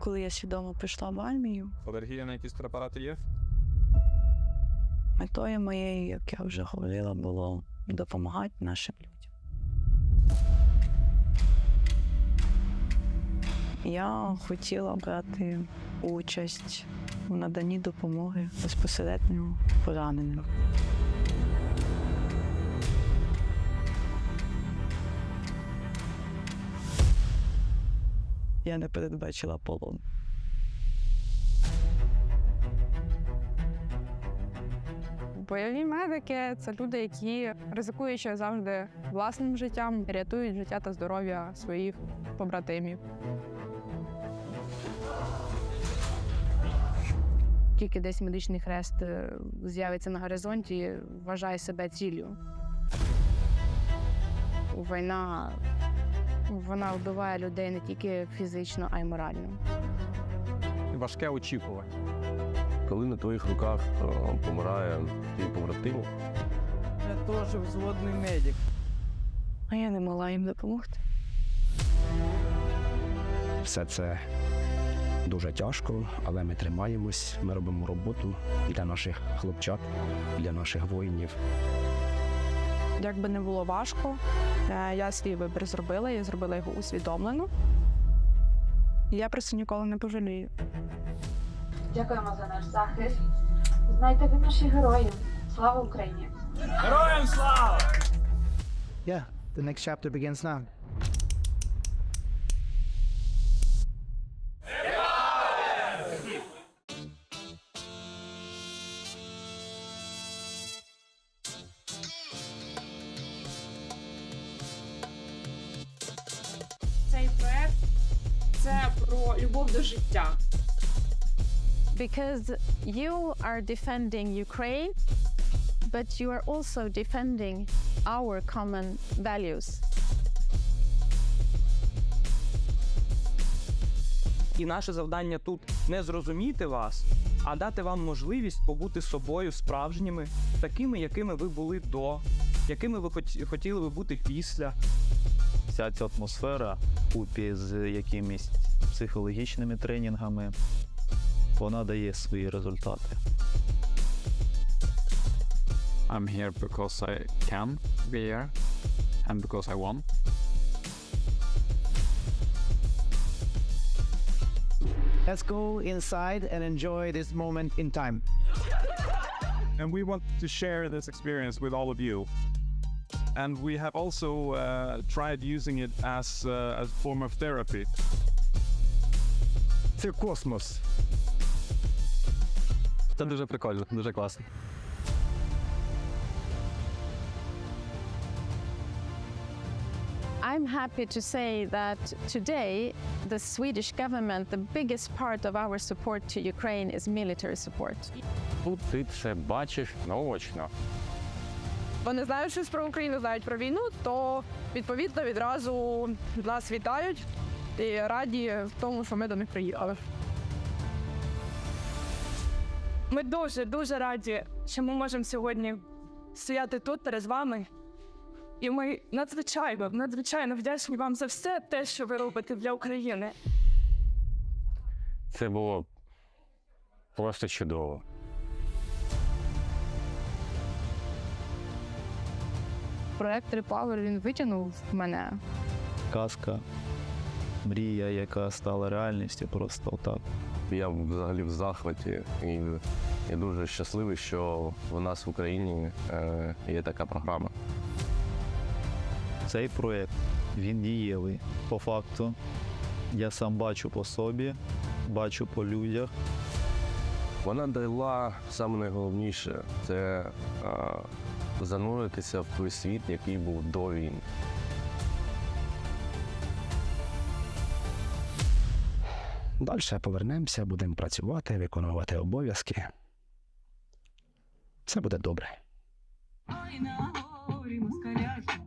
коли я свідомо пішла в армію, Алергія на якісь препарати є? метою моєю, як я вже говорила, було допомагати нашим людям. Я хотіла брати участь у наданні допомоги безпосередньо пораненим. Я не передбачила полон. Бойові медики це люди, які ризикуючи завжди власним життям, рятують життя та здоров'я своїх побратимів. Тільки десь медичний хрест е, з'явиться на горизонті, вважає себе ціллю. Війна вона вбиває людей не тільки фізично, а й морально. Важке очікування. Коли на твоїх руках е, помирає твій побратим, Я теж взводний медик. А я не могла їм допомогти. Все це дуже тяжко, але ми тримаємось, ми робимо роботу для наших хлопчат, для наших воїнів. Як би не було важко, я свій вибір зробила, я зробила його усвідомлено. Я про це ніколи не пожалію. Дякуємо за наш захист. Знайте ви наші герої. Слава Україні! Yeah, the next chapter begins now. Це про любов до життя. because you are defending Ukraine, but you are also defending our common values. І наше завдання тут не зрозуміти вас, а дати вам можливість побути собою справжніми, такими, якими ви були до, якими ви хоті- хотіли би бути після. Вся ця атмосфера купі з якимись психологічними тренінгами, вона дає свої результати. I'm here because I can be here and because I want. Let's go inside and enjoy this moment in time. And we want to share this experience with all of you. And we have also uh, tried using it as, uh, as a form of therapy. Це космос. це дуже прикольно, дуже класно. I'm happy to say that today the Swedish government, the biggest part of our support to Ukraine is military support. Тут ти це бачиш наочно. Вони знають щось про Україну, знають про війну, то відповідно відразу нас вітають і раді в тому, що ми до них приїхали. Ми дуже дуже раді, що ми можемо сьогодні стояти тут перед вами. І ми надзвичайно, надзвичайно вдячні вам за все те, що ви робите для України. Це було просто чудово. Проект Repower, він витягнув мене. Казка, мрія, яка стала реальністю, просто отак. Я взагалі в захваті і я дуже щасливий, що в нас в Україні е, є така програма. Цей проєкт він дієвий. По факту, я сам бачу по собі, бачу по людях. Вона дала саме найголовніше це е, зануритися в той світ, який був до війни. Далі повернемося, будемо працювати, виконувати обов'язки. Все буде добре. Ой, на горі на